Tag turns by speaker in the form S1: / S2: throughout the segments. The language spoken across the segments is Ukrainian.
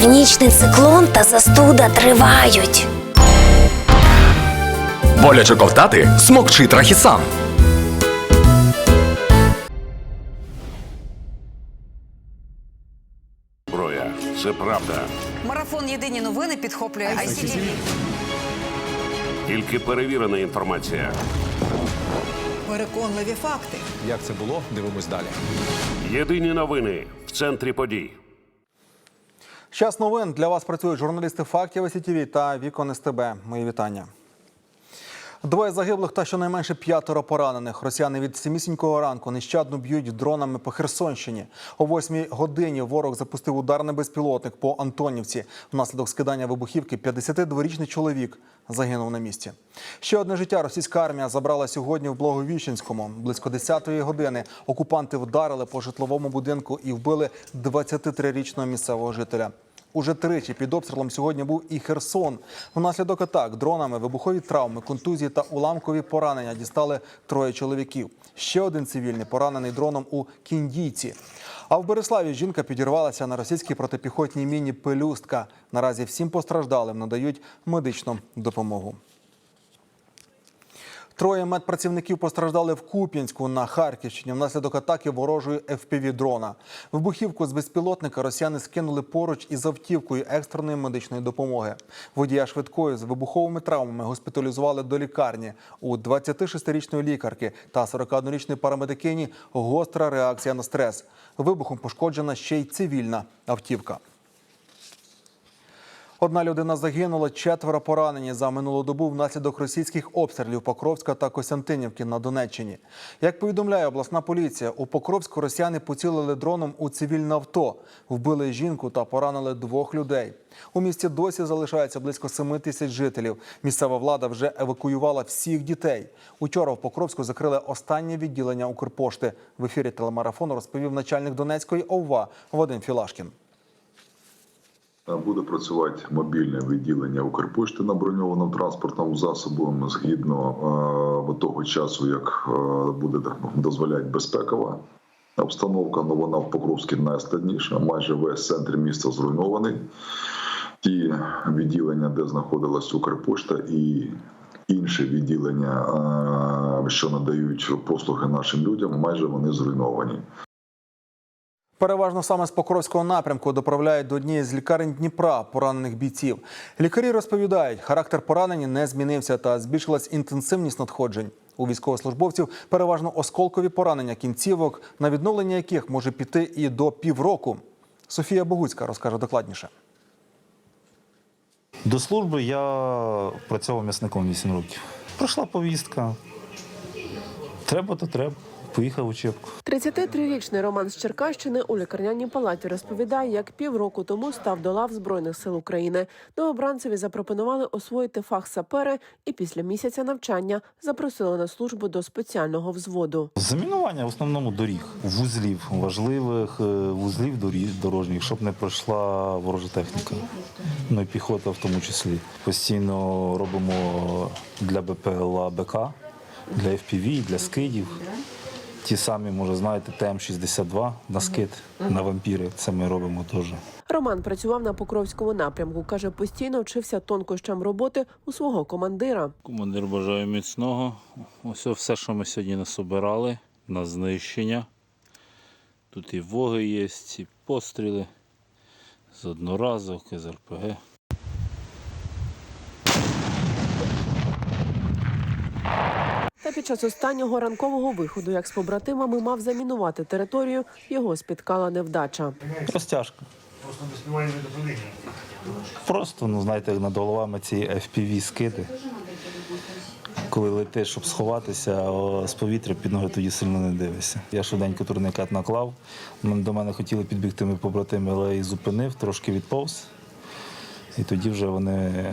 S1: Північний циклон та застуда тривають.
S2: Боляче ковтати смокчи трахісан.
S3: Зброя. Це правда.
S4: Марафон Єдині новини підхоплює ICTV.
S3: Тільки перевірена інформація.
S4: Переконливі факти.
S5: Як це було? Дивимось далі.
S3: Єдині новини в центрі подій.
S6: Час новин для вас працюють журналісти фактів СІТІВІ та Вікон СТБ. Мої вітання. Двоє загиблих та щонайменше п'ятеро поранених. Росіяни від самісінького ранку нещадно б'ють дронами по Херсонщині. О восьмій годині ворог запустив ударний безпілотник по Антонівці. Внаслідок скидання вибухівки 52-річний чоловік загинув на місці. Ще одне життя російська армія забрала сьогодні в Благовіщенському. Близько 10-ї години окупанти вдарили по житловому будинку і вбили 23-річного місцевого жителя. Уже тричі під обстрілом сьогодні був і Херсон. Внаслідок атак дронами, вибухові травми, контузії та уламкові поранення дістали троє чоловіків. Ще один цивільний поранений дроном у Кіндійці. А в Береславі жінка підірвалася на російській протипіхотній міні Пелюстка. Наразі всім постраждалим надають медичну допомогу. Троє медпрацівників постраждали в Куп'янську на Харківщині внаслідок атаки ворожої fpv дрона. Вибухівку з безпілотника росіяни скинули поруч із автівкою екстреної медичної допомоги. Водія швидкої з вибуховими травмами госпіталізували до лікарні. У 26-річної лікарки та 41-річної парамедикині гостра реакція на стрес. Вибухом пошкоджена ще й цивільна автівка. Одна людина загинула, четверо поранені за минулу добу внаслідок російських обстрілів Покровська та Костянтинівки на Донеччині. Як повідомляє обласна поліція, у Покровську росіяни поцілили дроном у цивільне авто, вбили жінку та поранили двох людей. У місті досі залишається близько 7 тисяч жителів. Місцева влада вже евакуювала всіх дітей. Учора в Покровську закрили останнє відділення Укрпошти. В ефірі телемарафону розповів начальник Донецької ОВА Вадим Філашкін.
S7: Буде працювати мобільне відділення Укрпошти на броньованому транспортному засобу згідно е, того часу, як е, буде дозволяти безпекова обстановка. Ну вона в Покровській найскладніша. Майже весь центр міста зруйнований. Ті відділення, де знаходилась Укрпошта, і інші відділення, е, що надають послуги нашим людям, майже вони зруйновані.
S6: Переважно саме з Покровського напрямку доправляють до однієї з лікарень Дніпра поранених бійців. Лікарі розповідають, характер поранень не змінився та збільшилась інтенсивність надходжень. У військовослужбовців переважно осколкові поранення кінцівок, на відновлення яких може піти і до півроку. Софія Богуцька розкаже докладніше.
S8: До служби я працював м'ясником 8 років. Пройшла повістка. Треба, то треба. Поїхав в учебку.
S9: 33-річний Роман з Черкащини у лікарняній палаті розповідає, як півроку тому став до лав Збройних сил України. Новобранцеві запропонували освоїти фах сапери і після місяця навчання запросили на службу до спеціального взводу.
S8: Замінування в основному доріг, вузлів, важливих е, вузлів доріг дорожніх, щоб не пройшла ворожа техніка. Ну і піхота в тому числі. Постійно робимо для БПЛА БК, для FPV, для скидів. Ті самі, може, знаєте, ТМ-62 на скид, на вампіри. Це ми робимо теж.
S9: Роман працював на Покровському напрямку. каже, постійно вчився тонкощам роботи у свого командира.
S10: Командир бажаю міцного. Ось все, що ми сьогодні насобирали на знищення. Тут і воги є, і постріли з одноразок, з РПГ.
S9: Під час останнього ранкового виходу, як з побратимами мав замінувати територію, його спіткала невдача.
S8: Розтяжка. Просто, ну знаєте, над головами ці FPV скиди. Коли летиш, щоб сховатися, а з повітря під ноги тоді сильно не дивишся. Я швиденько турникет наклав. До мене хотіли підбігти мої побратими, але я їх зупинив, трошки відповз. І тоді вже вони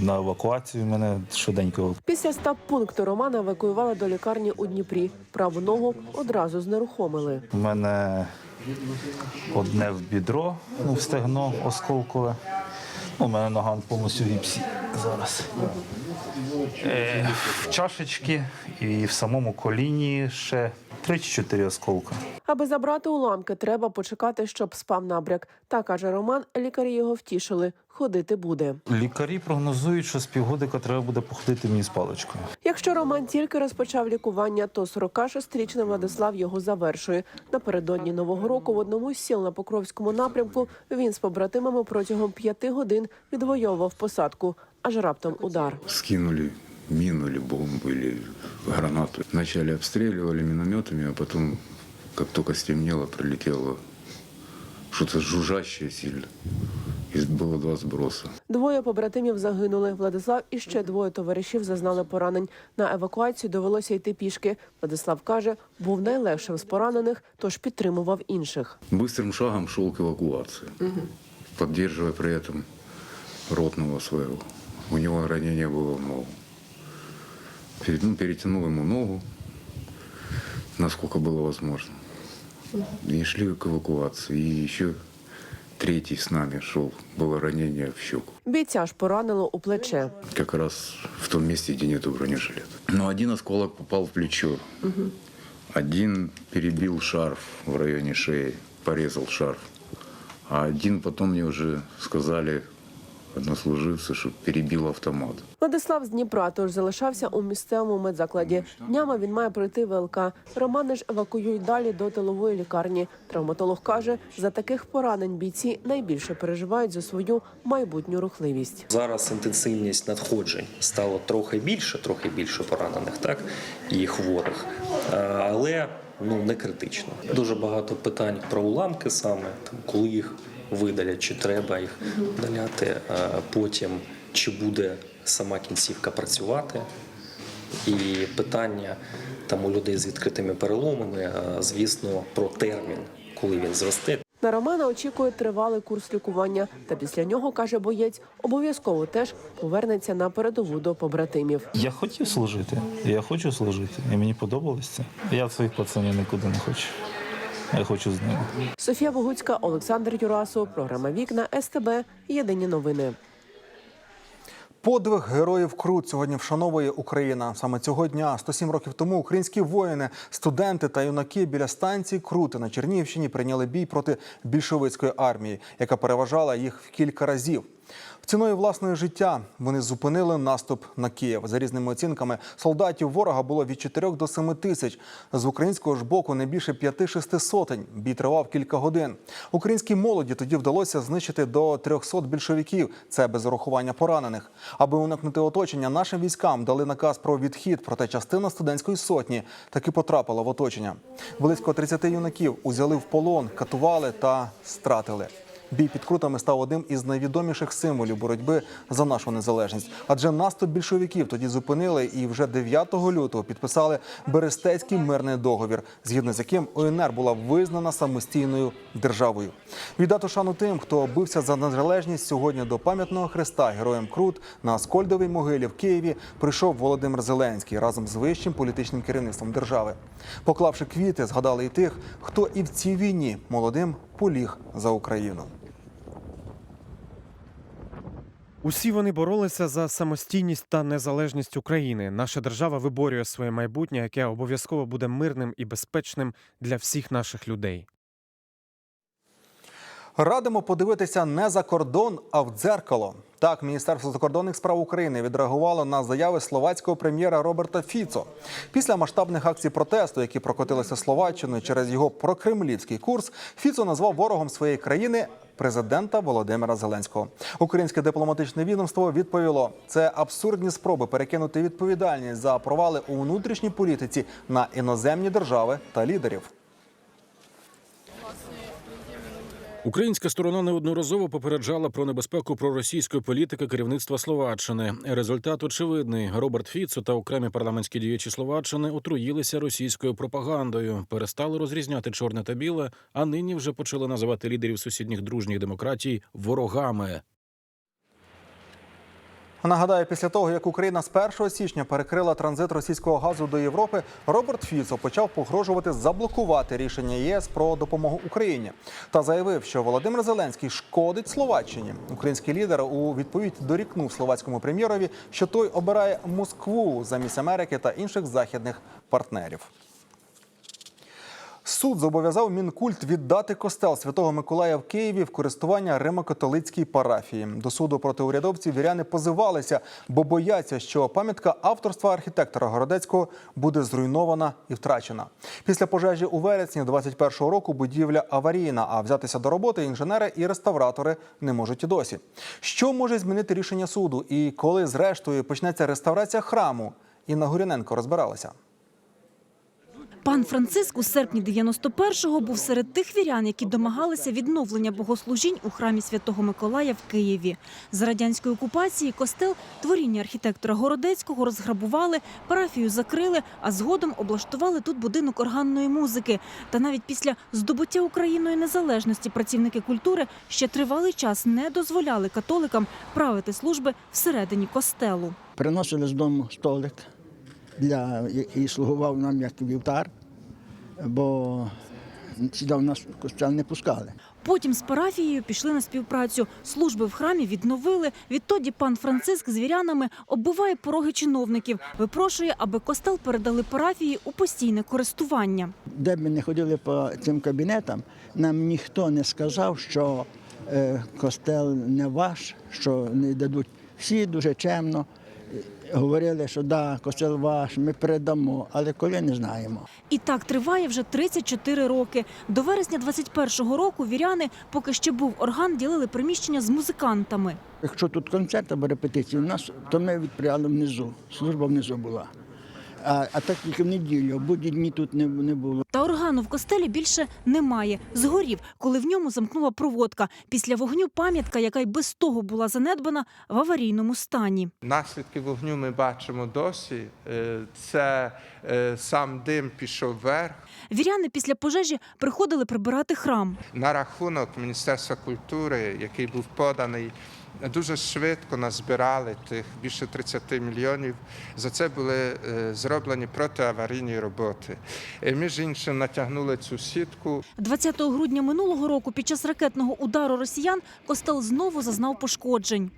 S8: на евакуацію мене швиденько
S9: Після стаб пункту Романа евакуювали до лікарні у Дніпрі. Праву ногу одразу знерухомили.
S8: У мене одне в бідро, ну, в стегно осколкове. У мене нога повністю в гіпсі зараз. Е, в чашечки і в самому коліні ще Три чи чотири осколка.
S9: Аби забрати уламки, треба почекати, щоб спав набряк. Та каже Роман, лікарі його втішили. Ходити буде.
S8: Лікарі прогнозують, що з півгодика треба буде походити мені з паличкою.
S9: Якщо Роман тільки розпочав лікування, то 46-річний Владислав його завершує. Напередодні нового року в одному з сіл на Покровському напрямку він з побратимами протягом п'яти годин відвоював посадку, аж раптом удар.
S11: скинули мину или бомбу, или гранату. Вначале обстреливали минометами, а потом, как только стемнело, прилетело что-то жужжащее сильно. И было два сброса.
S9: Двоє побратимів загинули. Владислав і ще двоє товаришів зазнали поранень. На евакуацію довелося йти пішки. Владислав каже, був найлегшим з поранених, тож підтримував інших.
S11: Быстрым шагом шел к эвакуации, поддерживая при этом ротного своего. У него ранение было в ногу. Пере- ну, перетянул ему ногу, насколько было возможно. И шли к эвакуации. И еще третий с нами шел. Было ранение в щеку.
S9: Бійця ж поранило у плече.
S11: Как раз в том месте, где нету бронежилета. Но один осколок попал в плечо. Один перебил шарф в районе шеи, порезал шарф. А один потом мне уже сказали, однослуживцы, что перебил автомат.
S9: Владислав з Дніпра, тож залишався у місцевому медзакладі. Днями він має пройти ВЛК. Романи ж евакуюють далі до тилової лікарні. Травматолог каже, за таких поранень бійці найбільше переживають за свою майбутню рухливість.
S12: Зараз інтенсивність надходжень стало трохи більше, трохи більше поранених, так і хворих, Е, але ну не критично. Дуже багато питань про уламки саме там, коли їх видалять, чи треба їх видаляти, е, потім чи буде сама кінцівка працювати. І питання там у людей з відкритими переломами, звісно, про термін, коли він зросте.
S9: На Романа очікує тривалий курс лікування. Та після нього каже боєць, обов'язково теж повернеться на передову до побратимів.
S8: Я хотів служити, я хочу служити, і мені подобалось це. Я в своїх пацанів нікуди не хочу. Я хочу з ними.
S9: Софія Богуцька, Олександр Юрасов, програма Вікна СТБ. Єдині новини.
S6: Подвиг героїв Крут сьогодні вшановує Україна. Саме цього дня, 107 років тому, українські воїни, студенти та юнаки біля станції Крути на Чернігівщині прийняли бій проти більшовицької армії, яка переважала їх в кілька разів. Ціною власного життя вони зупинили наступ на Київ. За різними оцінками, солдатів ворога було від 4 до 7 тисяч. З українського ж боку не більше 5-6 сотень. Бій тривав кілька годин. Українській молоді тоді вдалося знищити до 300 більшовиків. Це без урахування поранених. Аби уникнути оточення, нашим військам дали наказ про відхід. Проте частина студентської сотні таки потрапила в оточення. Близько 30 юнаків узяли в полон, катували та стратили. Бій під крутами став одним із найвідоміших символів боротьби за нашу незалежність. Адже наступ більшовиків тоді зупинили і вже 9 лютого підписали Берестецький мирний договір, згідно з яким УНР була визнана самостійною державою. Віддати шану тим, хто бився за незалежність сьогодні до пам'ятного хреста героям Крут на Скольдовій могилі в Києві прийшов Володимир Зеленський разом з вищим політичним керівництвом держави. Поклавши квіти, згадали і тих, хто і в цій війні молодим поліг за Україну.
S13: Усі вони боролися за самостійність та незалежність України. Наша держава виборює своє майбутнє, яке обов'язково буде мирним і безпечним для всіх наших людей.
S6: Радимо подивитися не за кордон, а в дзеркало. Так, Міністерство закордонних справ України відреагувало на заяви словацького прем'єра Роберта Фіцо. Після масштабних акцій протесту, які прокотилися Словаччиною через його прокремлівський курс, Фіцо назвав ворогом своєї країни президента Володимира Зеленського. Українське дипломатичне відомство відповіло: це абсурдні спроби перекинути відповідальність за провали у внутрішній політиці на іноземні держави та лідерів.
S14: Українська сторона неодноразово попереджала про небезпеку проросійської політики керівництва Словаччини. Результат очевидний. Роберт Фіцо та окремі парламентські діячі Словаччини отруїлися російською пропагандою, перестали розрізняти чорне та біле, а нині вже почали називати лідерів сусідніх дружніх демократій ворогами.
S6: Нагадаю, після того, як Україна з 1 січня перекрила транзит російського газу до Європи, Роберт Фіцо почав погрожувати заблокувати рішення ЄС про допомогу Україні та заявив, що Володимир Зеленський шкодить Словаччині. Український лідер у відповідь дорікнув словацькому прем'єрові, що той обирає Москву замість Америки та інших західних партнерів. Суд зобов'язав Мінкульт віддати костел Святого Миколая в Києві в користування Римо-католицькій парафії. До суду проти урядовців віряни позивалися, бо бояться, що пам'ятка авторства архітектора Городецького буде зруйнована і втрачена. Після пожежі у вересні 21-го року будівля аварійна, а взятися до роботи інженери і реставратори не можуть і досі. Що може змінити рішення суду і коли зрештою почнеться реставрація храму? Інна Гуріненко розбиралася.
S15: Пан Франциск у серпні 91-го був серед тих вірян, які домагалися відновлення богослужінь у храмі Святого Миколая в Києві. За радянської окупації костел творіння архітектора Городецького розграбували, парафію закрили, а згодом облаштували тут будинок органної музики. Та навіть після здобуття Україною незалежності працівники культури ще тривалий час не дозволяли католикам правити служби всередині костелу.
S16: Приносили з дому столик для і слугував нам як вівтар, бо сюди в нас в костел не пускали.
S15: Потім з парафією пішли на співпрацю. Служби в храмі відновили. Відтоді пан Франциск з вірянами оббиває пороги чиновників, випрошує, аби костел передали парафії у постійне користування.
S16: Де б ми не ходили по цим кабінетам, нам ніхто не сказав, що е, костел не ваш, що не дадуть. Всі дуже чемно говорили, що да, костел ваш, ми передамо, але коли не знаємо.
S15: І так триває вже 34 роки. До вересня 21-го року віряни, поки ще був орган, ділили приміщення з музикантами.
S16: Якщо тут концерт або репетиції у нас, то ми відправляли внизу. Служба внизу була. А, а так тільки в неділю, будні дні тут не, не було.
S15: Та органу в костелі більше немає. Згорів, коли в ньому замкнула проводка. Після вогню пам'ятка, яка й без того була занедбана, в аварійному стані.
S17: Наслідки вогню ми бачимо досі. Е, Це е, сам дим пішов вверх.
S15: Віряни після пожежі приходили прибирати храм.
S17: На рахунок Міністерства культури, який був поданий, дуже швидко назбирали тих більше 30 мільйонів. За це були е, зроблені протиаварійні роботи. Е, Між іншим, натягнули цю сітку.
S15: 20 грудня минулого року під час ракетного удару росіян костел знову зазнав пошкоджень.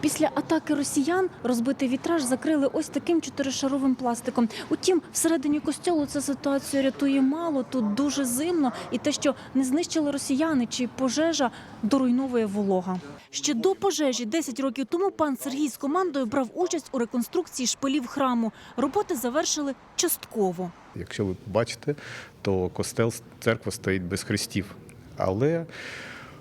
S15: Після атаки росіян розбитий вітраж закрили ось таким чотиришаровим пластиком. Утім, всередині костьолу ця ситуацію рятує мало. Тут дуже зимно, і те, що не знищили росіяни чи пожежа, доруйновує волога. Ще до пожежі 10 років тому пан Сергій з командою брав участь у реконструкції шпилів храму. Роботи завершили частково.
S18: Якщо ви побачите, то костел, церква стоїть без хрестів. Але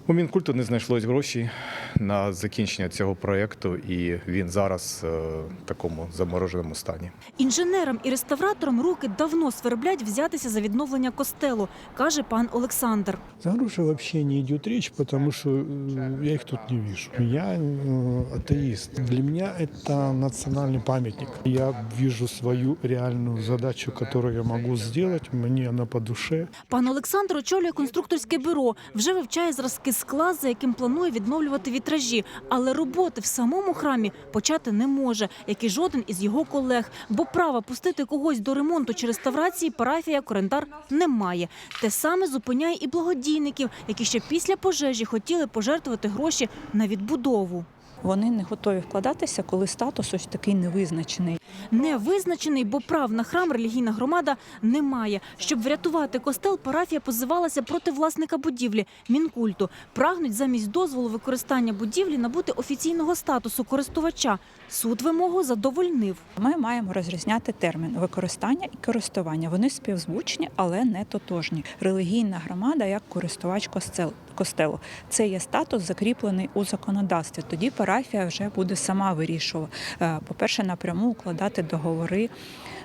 S18: у Мінкульту не знайшлось грошей на закінчення цього проєкту, і він зараз е, в такому замороженому стані.
S15: Інженерам і реставраторам руки давно сверблять взятися за відновлення костелу, каже пан Олександр.
S19: За гроши вообще не идет речь, потому что э, я их тут не вижу. Я э, атеист. Для меня это национальный памятник. Я вижу свою реальную задачу, которую я могу сделать. Мне она по душе.
S15: Пан Олександр очолює конструкторське бюро, вже вивчає зразки скла, за яким планує відновлювати вітражі. Але роботи в самому храмі почати не може, як і жоден із його колег. Бо права пустити когось до ремонту чи реставрації парафія Корендар не має. Те саме зупиняє і благодійників, які ще після пожежі хотіли пожертвувати гроші на відбудову.
S20: Вони не готові вкладатися, коли статус ось такий невизначений.
S15: Не визначений, бо прав на храм релігійна громада не має. Щоб врятувати костел, парафія позивалася проти власника будівлі Мінкульту. Прагнуть замість дозволу використання будівлі набути офіційного статусу користувача. Суд вимогу задовольнив.
S20: Ми маємо розрізняти термін використання і користування. Вони співзвучні, але не тотожні. Релігійна громада як користувач костел. Костелу це є статус закріплений у законодавстві. Тоді парафія вже буде сама вирішувати. е, По-перше, напряму укладати договори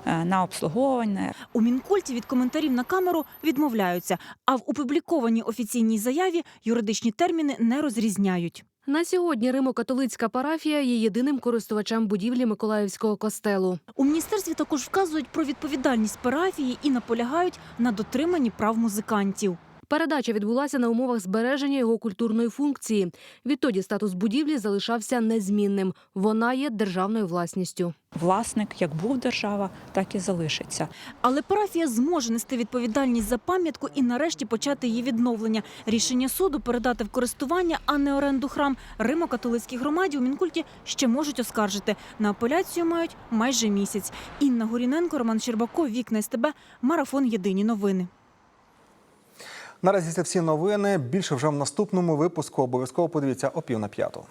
S20: е, на обслуговування.
S15: У Мінкульті від коментарів на камеру відмовляються, а в опублікованій офіційній заяві юридичні терміни не розрізняють.
S21: На сьогодні Римо-католицька парафія є єдиним користувачем будівлі Миколаївського костелу.
S15: У міністерстві також вказують про відповідальність парафії і наполягають на дотриманні прав музикантів.
S21: Передача відбулася на умовах збереження його культурної функції. Відтоді статус будівлі залишався незмінним. Вона є державною власністю.
S20: Власник як був держава, так і залишиться.
S15: Але парафія зможе нести відповідальність за пам'ятку і нарешті почати її відновлення. Рішення суду передати в користування, а не оренду храм Римо-католицькій громаді у Мінкульті ще можуть оскаржити. На апеляцію мають майже місяць. Інна Горіненко, Роман Щербаков, Вікна СТБ, Марафон Єдині новини.
S6: Наразі це всі новини. Більше вже в наступному випуску. Обов'язково подивіться о пів на п'яту.